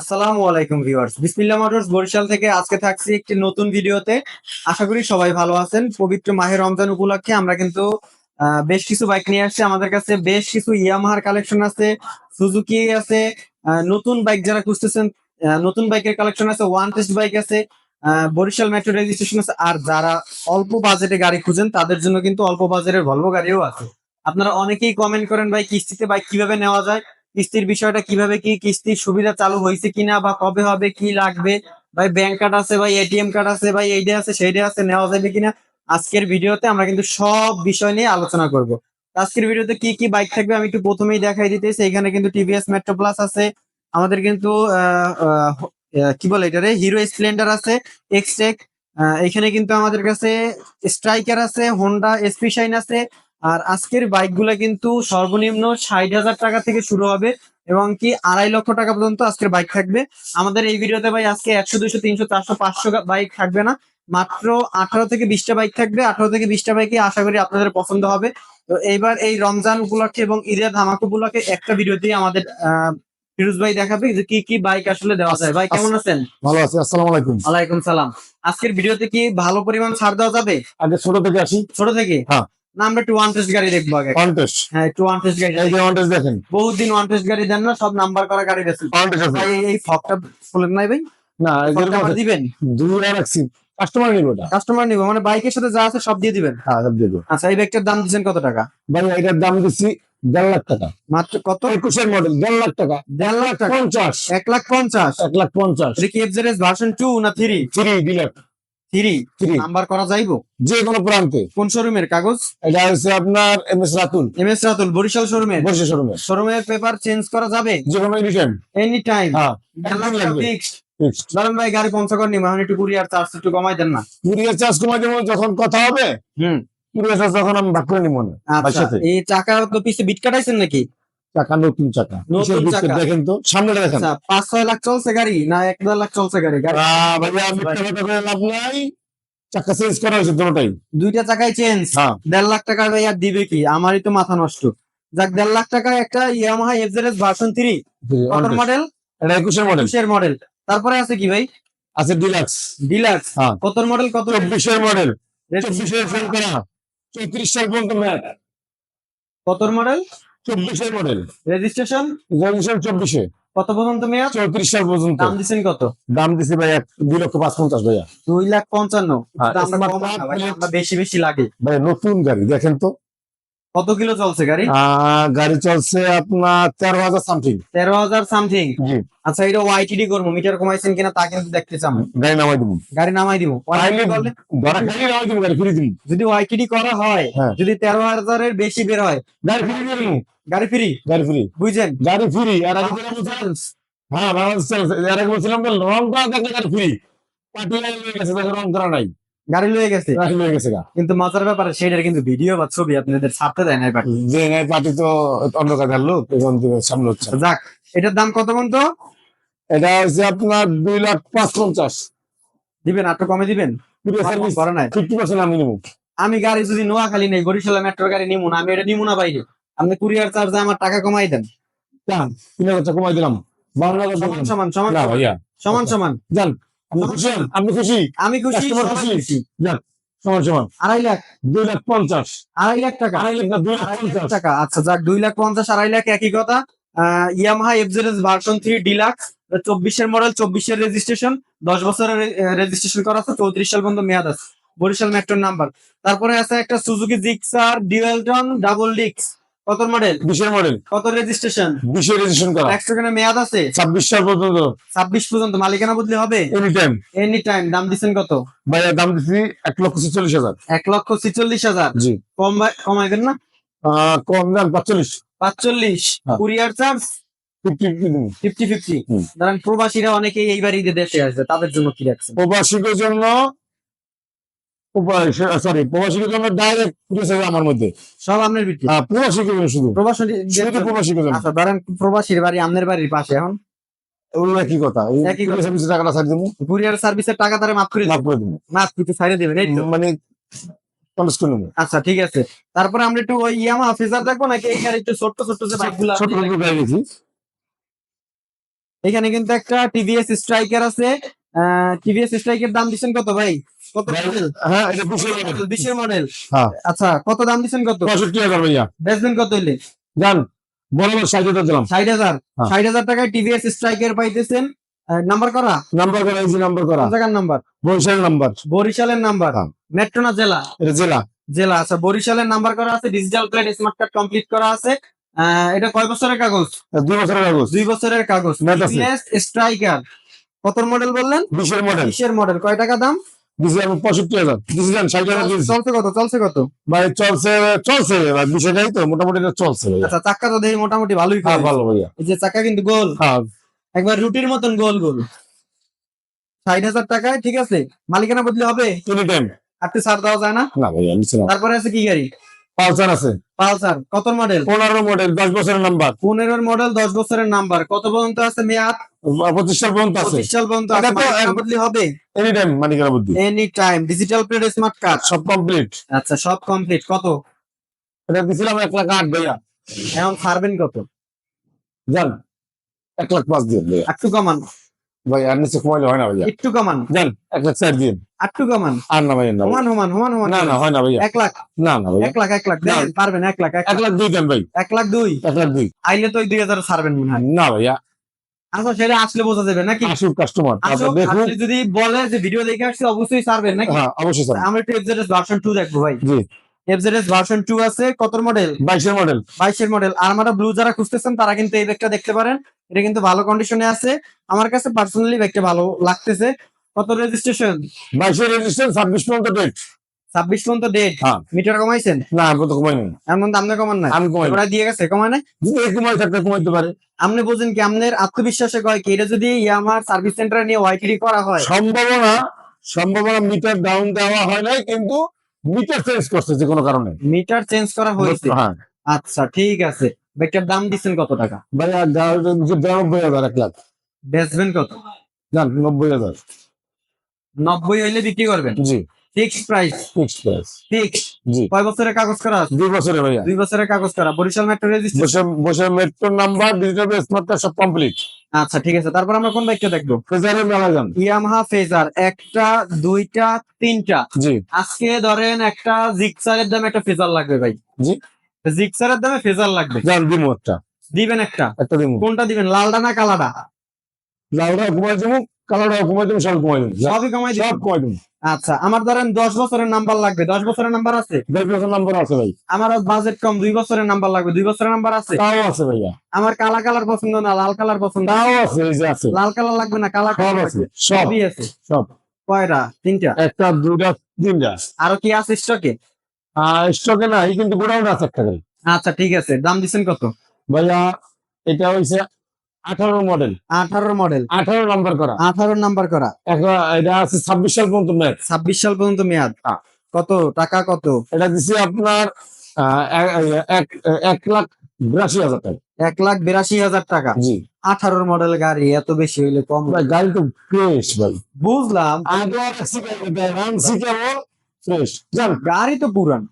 আসসালামু আলাইকুম ভিউয়ার্স। বিসমিল্লাহ মোটরস, বরিশাল থেকে আজকে থাকছি একটি নতুন ভিডিওতে। আশা করি সবাই ভালো আছেন। পবিত্র মাহে রমজান উপলক্ষে আমরা কিন্তু বেশ কিছু বাইক নিয়ে আসছি। আমাদের কাছে বেশ কিছু ইয়ামাহার কালেকশন আছে, সুজুকি আছে নতুন বাইক যারা খুঁজতেছেন নতুন বাইকের কালেকশন আছে, ওয়ান টেস্ট বাইক আছে বরিশাল মেট্রো রেজিস্ট্রেশন আছে। আর যারা অল্প বাজেটে গাড়ি খুঁজেন, তাদের জন্য কিন্তু অল্প বাজেটের ভলভো গাড়িও আছে। আপনারা অনেকেই কমেন্ট করেন ভাই, কিস্তিতে বাইক কীভাবে নেওয়া যায়? কিস্তির বিষয়টা কীভাবে কি কিস্তির সুবিধা চালু হয়েছে কিনা বা কবে হবে, কি লাগবে? ভাই ব্যাংক কার্ড আছে, ভাই এটিএম কার্ড আছে, ভাই এইটা আছে সেইটা আছে, নেওয়া যাবে কিনা? আজকের ভিডিওতে আমরা কিন্তু সব বিষয় নিয়ে আলোচনা করব। আজকের ভিডিওতে কি কি বাইক থাকবে আমি একটু প্রথমেই দেখাই দিতেছি এখানে কিন্তু টিভিএস মেট্রো প্লাস আছে। আমাদের কিন্তু কি বলে এটারে? হিরো স্প্লেন্ডার আছে এক্সটেক এখানে কিন্তু আমাদের কাছে স্ট্রাইকার আছে হোন্ডা এসপি শাইন আছে আর আজকের বাইকগুলো কিন্তু সর্বনিম্ন ষাট হাজার টাকা থেকে শুরু হবে এবং কি আড়াই লক্ষ টাকা পর্যন্ত আজকের বাইক থাকবে। আমাদের এই ভিডিওতে ভাই আজকে একশো দুইশো তিনশো চারশো পাঁচশো বাইক থাকবে না। মাত্র আঠারো থেকে বিশটা বাইক থাকবে। আঠারো থেকে বিশটা বাইকে আশা করি আপনাদের পছন্দ হবে। তো এইবার এই রমজান উপলক্ষে এবং ঈদের ধামাক উপলক্ষে একটা ভিডিওতেই আমাদের আহ, ফিরোজ ভাই দেখাবে যে কি কি বাইক আসলে দেওয়া যায়। ভাই কেমন আছেন? ভালো আছি আসসালামু আলাইকুম। ওয়ালাইকুম সালাম। আজকের ভিডিওতে কি ভালো পরিমাণ ছাড় দেওয়া যাবে? আগে ছোট থেকে আসি। ছোট থেকে? হ্যাঁ। না আমরা একটু ওয়ান টেস্ট গাড়ি দেখব আগে। হ্যাঁ একটু ওয়ান টেস্ট গাড়ি এই যে কন্টেস্ট দেখেন। বহুত দিন ওয়ান টেস্ট গাড়ি দেন না সব নাম্বার করা গাড়ি বেশি কন্টেস্ট আছে। ভাই এই- এই ফকটা ফুলেন নাই ভাই? না এরকম দিবেন? দূরে রাখছি কাস্টমার নিব কাস্টমার নিব মানে বাইকের সাথে যা আছে সব দিয়ে দিবেন? হ্যাঁ সব দিয়ে দেবো। আচ্ছা এই ব্যাগটার দাম দিচ্ছেন কত টাকা? ভাই এটার দাম দিচ্ছি দেড় লাখ টাকা। মাত্র কত? একুশের মডেল দেড় লাখ টাকা। দেড় লাখ টাকা। পঞ্চাশ। এক লাখ পঞ্চাশ। এক লাখ পঞ্চাশ। কি এফজেডএস ভার্সন টু না three three dealer three three number করা যাইবো? যে কোনো প্রান্তে। কোন শোরুমের কাগজ? এটা হচ্ছে আপনার M S Ratul. M S Ratul Barisal শোরুমের? বসে শোরুমের। শোরুমের পেপার চেঞ্জ করা যাবে? যে কোনো এনি টাইম হ্যাঁ। ফিক্সড। ভাই গাড়ি একটু কুরিয়ার চার্জ একটু কমাই দেন না। কুরিয়ার চার্জ কমাই দেবো যখন কথা হবে হুম। কুরিয়ার চার্জ যখন আমি ভাগ করে নিব না আচ্ছা এই চাকা তো পিছে বিট কাটাইছেন নাকি? চাকা নতুন চাকা। দেখেন তো সামনেটা দেখেন। আচ্ছা পাঁচ ছয় লাখ চলছে গাড়ি না এক দেড় লাখ চলছে গাড়ি? লাভ নাই। চাকা চেঞ্জ করা হয়েছে দুইটা চেঞ্জ হ্যাঁ। দেড় লাখ টাকা ভাই আর দিবে কি? আমারই তো মাথা নষ্ট। যাক দেড় লাখ একটা ইয়ামাহা ভার্সন থ্রি মডেল এটা একুশের মডেল একুশের মডেল তারপরে আছে কি ভাই? আছে ডিলাক্স ডিলাক্স কত মডেল কত চব্বিশের মডেল চব্বিশের ফোন করা। চৌত্রিশ সাল পর্যন্ত ম্যাচ কত মডেল চব্বিশের মডেল রেজিস্ট্রেশন রেজিস্ট্রেশন চব্বিশে। কত পর্যন্ত মেয়াদ? চৌত্রিশ সাল পর্যন্ত। দাম দিচ্ছেন কত? দাম দিছে ভাই এক দুই লক্ষ পাঁচ পঞ্চাশ ভাইয়া। দুই লাখ পঞ্চান্ন। হ্যাঁ, দামটা smart কম না ভাই, plate। দামটা বেশি বেশি লাগে। ভাই নতুন গাড়ি দেখেন তো। কত কিলো চলছে গাড়ি? গাড়ি চলছে আপনার তেরো হাজার সামথিং তেরো হাজার সামথিং আচ্ছা এটা ওয়াইটিডি করব মিটার কমাইছেন কিনা তা কিন্তু দেখতে চান গাড়ি নামাই দিব। গাড়ি নামাই দিব। যদি ওয়াইটিডি করা হয় হ্যাঁ। যদি তেরো হাজারের বেশি বের হয় গাড়ি ফিরে গাড়ি ফ্রি? গাড়ি ফ্রি। বুঝছেন? গাড়ি ফ্রি আর হ্যাঁ বাংলাদেশ এর আগে বলছিলাম রং করা থাকলে গাড়ি ফ্রি। গেছে রং করা নাই। গাড়ি লয়ে গেছে। রাখি হয়ে গেছে কিন্তু মজার ব্যাপারে সেটার কিন্তু ভিডিও বা ছবি আপনাদের ছাড়তে দেয় না এবার যে নাই পার্টি তো অন্য কাজের লোক এখন সামনে হচ্ছে। যাক এটার দাম কত কোন তো এটা হচ্ছে আপনার দুই লাখ পাঁচ পঞ্চাশ দিবেন আর কমে দিবেন? করে নাই। ফিফটি পার্সেন্ট আমি নেব। আমি গাড়ি যদি নোয়াখালী নেই বরিশাল মেট্রো গাড়ি নিমু না আমি এটা নিমু না বাইরে। আপনি কুরিয়ার চার্জে আমার টাকা কমাই দেন। যান তিন হাজার কমাই দিলাম। সমান সমান সমান। সমান সমান। যান। আপনি খুশি? আমি খুশি খুশি। খুশি। সমান সমান। আড়াই লাখ। দুই লাখ পঞ্চাশ। আড়াই লাখ টাকা। আড়াই লাখ দুই লাখ পঞ্চাশ। টাকা। আচ্ছা যাক দুই লাখ পঞ্চাশ আড়াই লাখ একই কথা। ইয়ামাহা ভার্সন থ্রি ডিলাক্স চব্বিশের মডেল চব্বিশের রেজিস্ট্রেশন দশ বছরের রেজিস্ট্রেশন করা আছে চৌত্রিশ সাল পর্যন্ত মেয়াদ আছে। বরিশাল মেট্রোর নাম্বার তারপরে আছে একটা সুজুকি জিক্সার ডিওয়েলটন ডাবল ডিক্স কত মডেল বিশের মডেল কত রেজিস্ট্রেশন বিশে রেজিস্ট্রেশন করা। একশো খানে মেয়াদ আছে? ছাব্বিশ সাল পর্যন্ত। ছাব্বিশ পর্যন্ত। মালিকানা বদলি হবে? এনি টাইম এনি টাইম দাম দিচ্ছেন কত? ভাইয়া দাম দিচ্ছি এক লক্ষ ছেচল্লিশ হাজার। এক লক্ষ ছিচল্লিশ হাজার? জি। কম কমাইবেন না? কম দাম পাঁচচল্লিশ। পাঁচচল্লিশ। Courier charge fifty fifty. ধরেন প্রবাসীরা অনেকেই এইবার ঈদে দেশে আসবে তাদের জন্য কি রাখছেন? প্রবাসীদের জন্য সরি জন্য ডাইরেক্ট আমার মধ্যে। সব আপনার জন্য শুধু। প্রবাসী শুধু জন্য আচ্ছা ধরেন প্রবাসীর বাড়ি আপনার বাড়ির পাশে এখন? ওগুলো একই কথা। টাকাটা ছাড় দেবো। কুরিয়ার সার্ভিসের টাকা তারা মাফ করে মাফ করে দেবো। মাফ কিছু ছাড়িয়ে দেবেন এই মানে আচ্ছা ঠিক আছে। তারপরে আমরা একটু ওই ইয়ামা ফিজার দেখব নাকি এখানে একটু ছোট্ট ছোট্ট যে বাইকগুলো ছোট এখানে কিন্তু একটা টিভিএস স্ট্রাইকার আছে। টিভিএস স্ট্রাইকের দাম দিচ্ছেন কত ভাই? কত হ্যাঁ এটা মডেল হ্যাঁ। আচ্ছা কত দাম কত? ভাইয়া। বেচবেন কত হইলে? জান বরাবর ষাট হাজার দিলাম। ষাট হাজার। হ্যাঁ। টাকায় টিভিএস স্ট্রাইকার পাইতেছেন নাম্বার করা? নাম্বার করা এই যে নাম্বার করা। জায়গার নাম্বার বরিশাল নাম্বার বরিশালের নাম্বার। জেলা? এটা জেলা। জেলা আচ্ছা বরিশালের নাম্বার করা আছে digital plate smart card complete করা আছে। এটা কয় বছরের কাগজ? দুই বছরের কাগজ। দুই বছরের কাগজ। স্ট্রাইকার কত মডেল বললেন? বিশের মডেল বিশের মডেল কয় টাকা দাম? দিছি পঁয়ষট্টি হাজার। দিছি ষাট হাজার চলছে কত চলছে কত? ভাই চলছে চলছে ভাই বিষয় তো মোটামুটি এটা চলছে আচ্ছা চাক্কা তো দেখি মোটামুটি ভালোই হ্যাঁ ভালো ভাইয়া। এই যে চাক্কা কিন্তু গোল। হ্যাঁ। একবার রুটির মতন গোল গোল। ষাট হাজার টাকায় ঠিক আছে? মালিকানা বদলে হবে? এনি টাইম আপনি ছাড় দেওয়া যায় না। না ভাইয়া না। তারপরে আছে কি গাড়ি? পালসার আছে। পালসার কত মডেল পনেরো মডেল দশ বছরের নাম্বার পনেরোর মডেল দশ বছরের নাম্বার কত পর্যন্ত আছে মেয়াদ? পঁচিশ সাল পর্যন্ত আছে। পঁচিশ সাল পর্যন্ত এটা আছে তো মালিকানা এক- বদলি হবে? এনি টাইম মানিকার বুদ্ধি any time digital plate smart card সব কমপ্লিট আচ্ছা সব কমপ্লিট কত? এটা দিছিলাম এক লাখ আট ভাইয়া। এখন ছাড়বেন কত? জান এক লাখ পাঁচ দিন একটু কমান। ভাই আর নিচে কমাইলে হয় না ভাইয়া। একটু কমান জান এক লাখ চার দিন। একটু কমান আর না ভাইয়া না ভাইয়া। সমান সমান সমান সমান না না হয় না ভাইয়া। এক লাখ। না না এক লাখ এক লাখ। দেন পারবেন এক লাখ এক লাখ দুই দেন ভাই। এক লাখ দুই। এক লাখ দুই। আইলে তো দুই হাজার ছাড়বেন মনে হয়। না ভাইয়া। আচ্ছা সেটা আসলে বোঝা যাবে নাকি? আসুক কাস্টমার যদি বলে যে ভিডিও দেখে আসছে অবশ্যই ছাড়বেন নাকি? হ্যাঁ অবশ্যই আমরা একটু ভার্সন দেখব ভাই। জি। এফজেডএস ভার্সন টু আছে। কত মডেল বাইশের মডেল বাইশের মডেল আরমারা ব্লু যারা খুঁজতেছেন তারা কিন্তু এই ব্যাগটা দেখতে পারেন। এটা কিন্তু ভালো কন্ডিশনে আছে। আমার কাছে পার্সোনালি ব্যাগটা ভালো লাগতেছে। কত রেজিস্ট্রেশন বাইশের রেজিস্ট্রেশন ছাব্বিশ পর্যন্ত ডেট ছাব্বিশ পর্যন্ত ডেট হ্যাঁ। মিটার কমাইছেন? না আমি তো কমাই নাই। এমন দাম কমান না আমি কমাই। ওরা দিয়ে গেছে কমায় না যদি কমাই থাকতে কমাইতে পারে। আপনি বুঝেন কি আপনার আত্মবিশ্বাসে কয় কি এটা যদি আমার সার্ভিস সেন্টারে নিয়ে ওয়াইটিডি করা হয়। সম্ভাবনা সম্ভাবনা মিটার ডাউন দেওয়া হয় নাই কিন্তু মিটার চেঞ্জ করছে যে কোনো কারণে। মিটার চেঞ্জ করা হয়েছে? হ্যাঁ। আচ্ছা ঠিক আছে। ব্যাগটার দাম দিচ্ছেন কত টাকা? ভাই আর নব্বই হাজার এক লাখ। বেচবেন কত? জান নব্বই হাজার। নব্বই হইলে বিক্রি করবেন? জি। Fixed price fixed price fix জি। কয় বছরের কাগজ করা আছে? দুই ভাইয়া। দুই বছরের কাগজ করা। Barishal metro registration? Number digital smart card সব কমপ্লিট আচ্ছা ঠিক আছে। তারপর আমরা কোন বাইকটা দেখব? ফেজারে মেলা যান ইয়ামাহা ফেজার। একটা দুইটা তিনটা। জি। আজকে ধরেন একটা জিক্সারের দামে একটা ফেজার লাগবে ভাই। জি। জিক্সারের দামে ফেজার লাগবে। দিমু একটা। দিবেন একটা। একটা দিমু কোনটা দিবেন? লালটা না ঘুমাই দিমু দিমু সব সবই কমাই সব কমাই আচ্ছা আমার ধরেন দশ বছরের নাম্বার লাগবে। দশ বছরের নাম্বার আছে? দশ বছর নাম্বার আছে ভাই। আমার বাজেট কম দুই বছরের নাম্বার লাগবে। দুই বছরের নাম্বার আছে? তাও আছে ভাইয়া। আমার কালা কালার পছন্দ না লাল কালার পছন্দ তাও আছে এই যে আছে। লাল কালার লাগবে না কালা কালার আছে সবই আছে। সব। কয়টা? তিনটা? একটা দুটা তিনটা। আরও কি আছে স্টকে স্টকে নাই কিন্তু গোডাউন আছে একটা আচ্ছা ঠিক আছে। দাম দিচ্ছেন কত? ভাইয়া এটা হইছে আঠারো মডেল আঠারো মডেল আঠারো নাম্বার করা। আঠারো নাম্বার করা। এখন এটা আছে ছাব্বিশ সাল পর্যন্ত ম্যাচ ছাব্বিশ সাল পর্যন্ত মেয়াদ। হ্যাঁ। কত? টাকা কত? এটা দিচ্ছে আপনার এক- লাখ বিরাশি হাজার টাকা। এক লাখ বিরাশি হাজার টাকা। জি। আঠারোর মডেল গাড়ি এত বেশি হইলে কম গাড়ি তো ফ্রেশ ভাই। বুঝলাম। গাড়ি তো পুরান।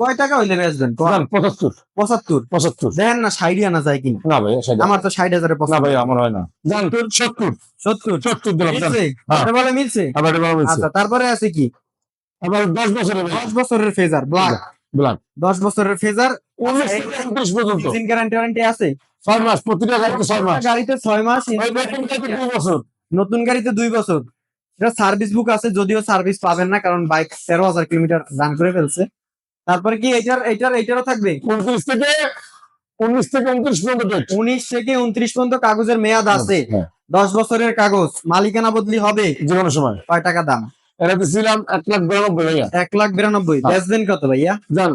কয় টাকা হইলে বেচবেন? পঁচাত্তর। পঁচাত্তর? পঁচাত্তর। দেখেন না ষাট আনা যায় কিনা? না ভাই আমার তো ষাট হাজারে না ভাই আমার হয় না। যান সত্তর? সত্তর। সত্তর? দিলাম হ্যাঁ। বলে মিলছে। আচ্ছা তারপরে আছে কি? আবার দশ বছরের দশ বছরের ফেজার ব্ল্যাক ব্ল্যাক দশ বছরের ফেজার উনিশ পর্যন্ত। গ্যারান্টি ওয়ারেন্টি আছে? ছয় মাস প্রতিটা গাড়িতে ছয় মাস। গাড়িতে ছয় বছর। নতুন গাড়িতে দুই বছর। এটা সার্ভিস বুক আছে যদিও সার্ভিস পাবেন না কারণ বাইক তেরো হাজার কিলোমিটার রান করে ফেলছে। তারপরে কি এটার এটার এটারও থাকবে? উনত্রিশ থেকে উনিশ থেকে উনত্রিশ পর্যন্ত উনিশ থেকে উনত্রিশ পর্যন্ত কাগজের মেয়াদ আছে। হ্যাঁ, দশ বছরের কাগজ। মালিকানা বদলি হবে। যে কোনো সময়। কয় টাকা দাম? এটা ছিলাম এক লাখ বিরানব্বই ভাইয়া। এক লাখ বিরানব্বই। হ্যাঁ। বেচবেন কত ভাইয়া? যান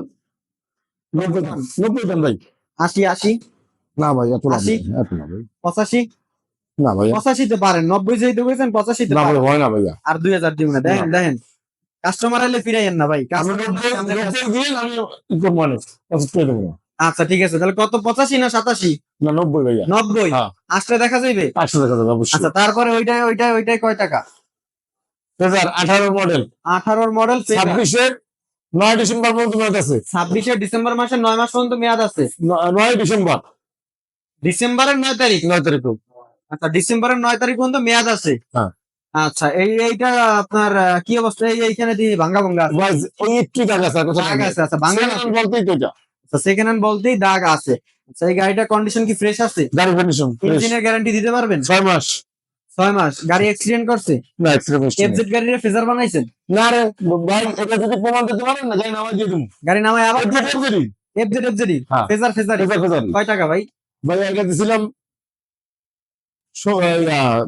নব্বই দাম। ভাই। আশি আশি? না ভাই এত না আশি? ভাই, না ভাই। পঁচাশি? না ভাইয়া। পঁচাশিতে পারেন। নব্বই যেহেতু করেছেন পঁচাশিতে না ভাই হয় না ভাইয়া। আর দুই হাজার দিব না। দেখেন দেখেন। কাস্টমার এলে ফিরাইয়েন না ভাই। আচ্ছা ঠিক আছে তাহলে কত পঁচাশি না সাতাশি? না নব্বই ভাইয়া। নব্বই? হ্যাঁ। আসলে দেখা যাইবে? টাকা দেবো অবশ্যই। আচ্ছা তারপরে ওইটাই ওইটাই ওইটাই কয় টাকা? মডেল আঠারোর মডেল ছাব্বিশের নয় ডিসেম্বর পর্যন্ত মেয়াদ আছে। ছাব্বিশে ডিসেম্বর মাসের নয় মাস পর্যন্ত মেয়াদ আছে? নয় ডিসেম্বর। ডিসেম্বরের নয় তারিখ? নয় তারিখ আচ্ছা ডিসেম্বরের নয় তারিখ পর্যন্ত মেয়াদ আছে? হ্যাঁ। আচ্ছা এই এইটা আপনার কি অবস্থা? এই এইখানে দিয়ে ভাঙ্গা ভাঙ্গা। ওই একটু দাগ আছে দাগ আছে আচ্ছা ভাঙ্গা বলতেই তো এটা। সেকেন্ড হ্যান্ড বলতেই দাগ আছে। আচ্ছা এই গাড়িটার কন্ডিশন কি ফ্রেশ আছে? গাড়ি কন্ডিশন ইঞ্জিনের গ্যারান্টি দিতে পারবেন? ছয় মাস। ছয় মাস। গাড়ি অ্যাক্সিডেন্ট করছে? না এফজেড গাড়ির ফেজার বানাইছেন? না রে ভাই এটা যদি প্রমাণ করতে পারেন না যাই নামাই দিয়ে দিন গাড়ি নামায় আবার এফজেড এফজেড। ফেজার ফেজার এটা কয় টাকা ভাই? ভাই আগে দিছিলাম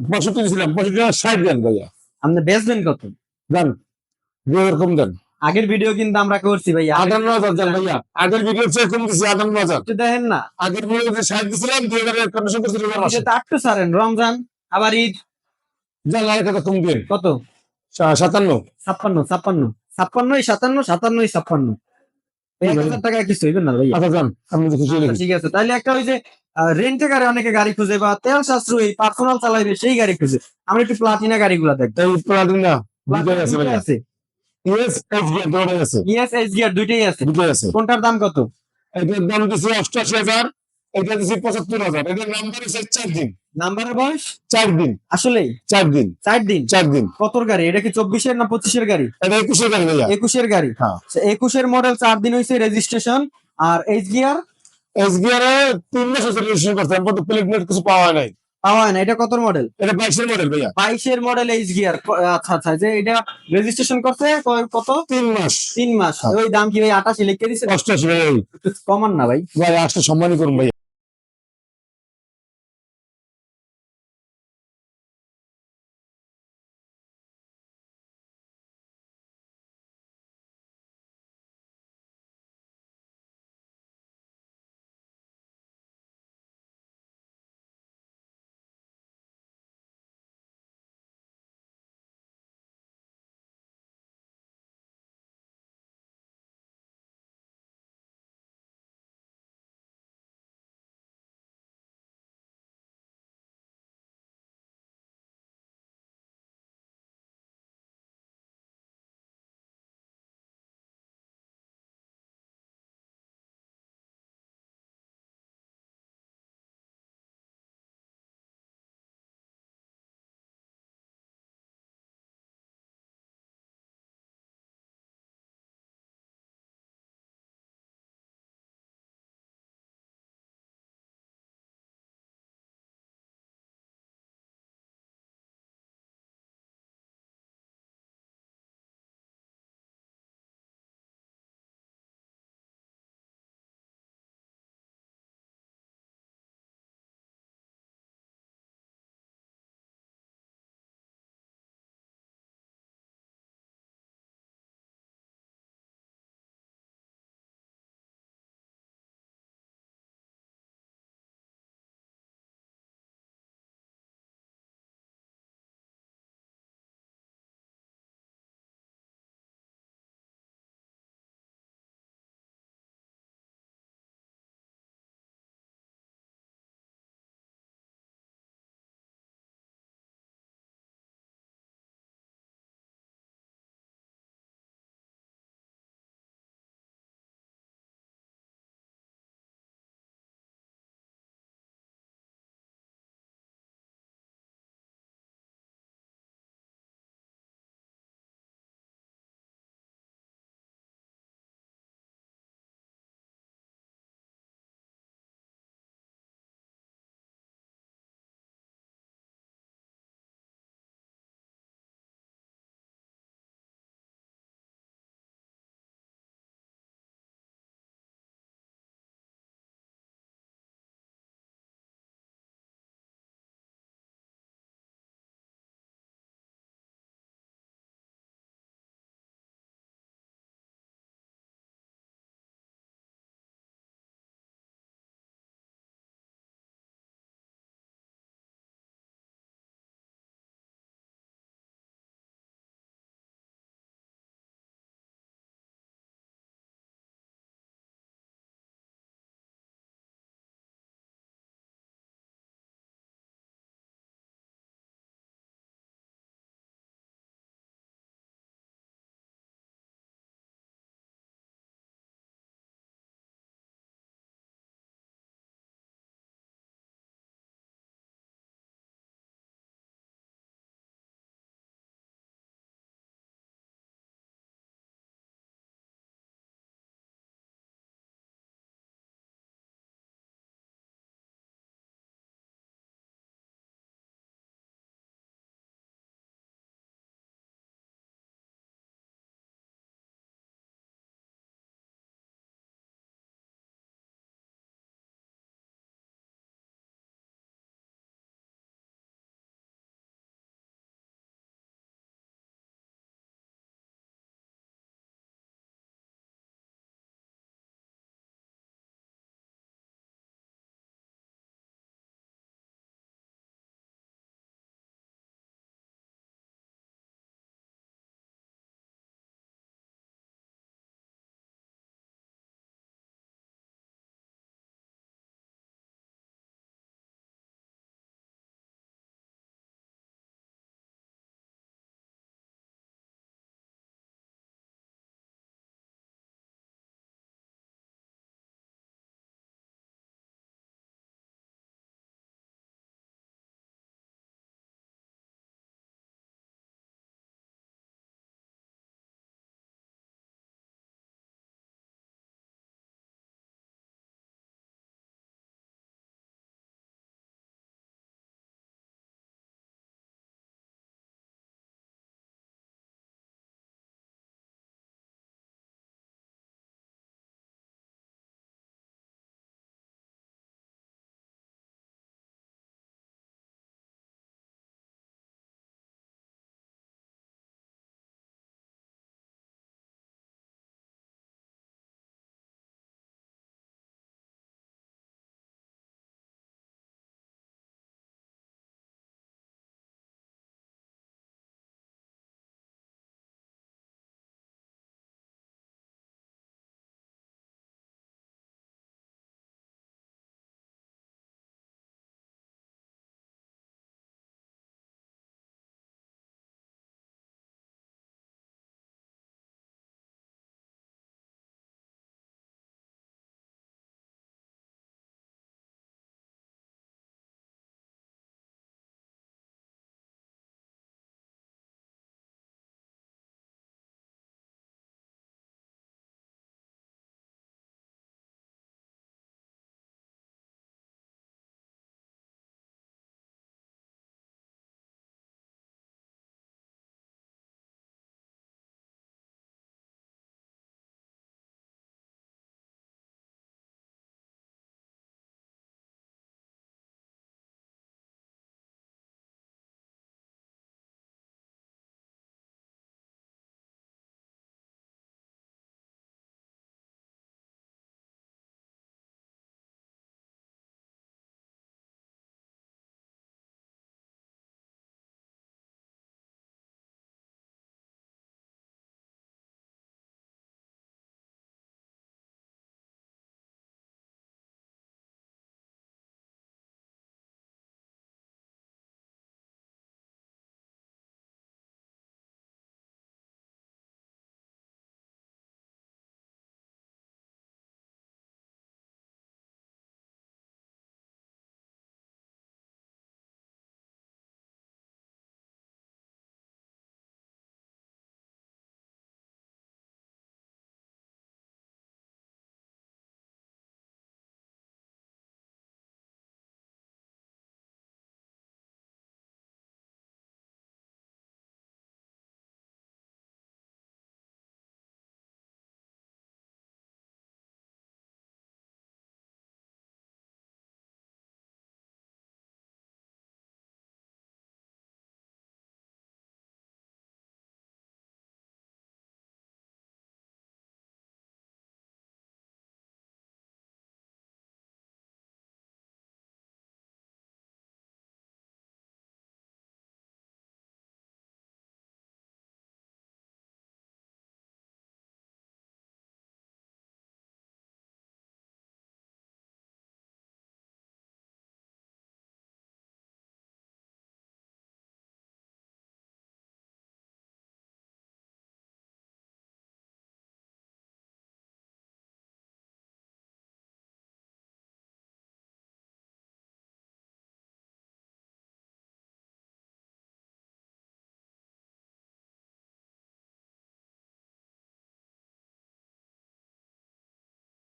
পঁয়ষট্টি দিছিলাম পঁয়ষট্টি টাকা ষাট দেন ভাইয়া। আপনি বেচবেন কত? দেন দেন। আগের ভিডিও কিন্তু আমরা করছি ভাই আটান্ন হাজার দেন ভাইয়া। আগের ভিডিও চেয়ে কম দিছি আটান্ন হাজার। দেখেন না। আগের ষাট দুই হাজার আটটু সারেন রমজান আবার ঈদ। যান আর কথা কম দিন। কত? সাতান্ন। ছাপ্পান্ন ছাপ্পান্ন। ছাপ্পান্নই সাতান্ন সাতান্নই ছাপ্পান্ন। টাকা কিছু হইবে না ভাই আচ্ছা যান আপনি খুশি ঠিক আছে। তাহলে একটা ওই যে রেন্টে গাড়ি অনেকে গাড়ি খুঁজে বা তেল সাশ্রয়ী পার্সোনাল চালাইবে সেই গাড়ি খুঁজে। আমরা একটু প্লাটিনা গাড়িগুলো প্লাটিন আছে ইএস গিয়ার দুইটাই আছে। আছে। কোনটার দাম কত? এটার দাম দিচ্ছে অষ্টাশি হাজার। এটা দিছি পঁচাত্তর হাজার। এটার নাম্বার হচ্ছে চার দিন। নাম্বারের বয়স? চার দিন। আসলেই? চার দিন। চার দিন? চার দিন। কতর গাড়ি? এটা কি চব্বিশের না পঁচিশের গাড়ি? এটা একুশে গাড়ি ভাইয়া। একুশের গাড়ি। হ্যাঁ। একুশের মডেল চার দিন হয়েছে রেজিস্ট্রেশন আর এইচ গিয়ার এস গিয়ারে তিন মাস হচ্ছে রেজিস্ট্রেশন করতে। আমি কিন্তু প্লেট প্লেট কিছু পাওয়া নাই। পাওয়া হয় না। এটা কত মডেল এটা বাইশের মডেল ভাইয়া। বাইশের মডেল এইচ গিয়ার আচ্ছা আচ্ছা যে এটা রেজিস্ট্রেশন করছে কত? তিন মাস। তিন মাস। হ্যাঁ। ওই দাম কি ভাই আটাশি লিখে দিছে? অষ্টাশি ভাই। কমান না ভাই। ভাই আসলে সম্মানই করুন ভাই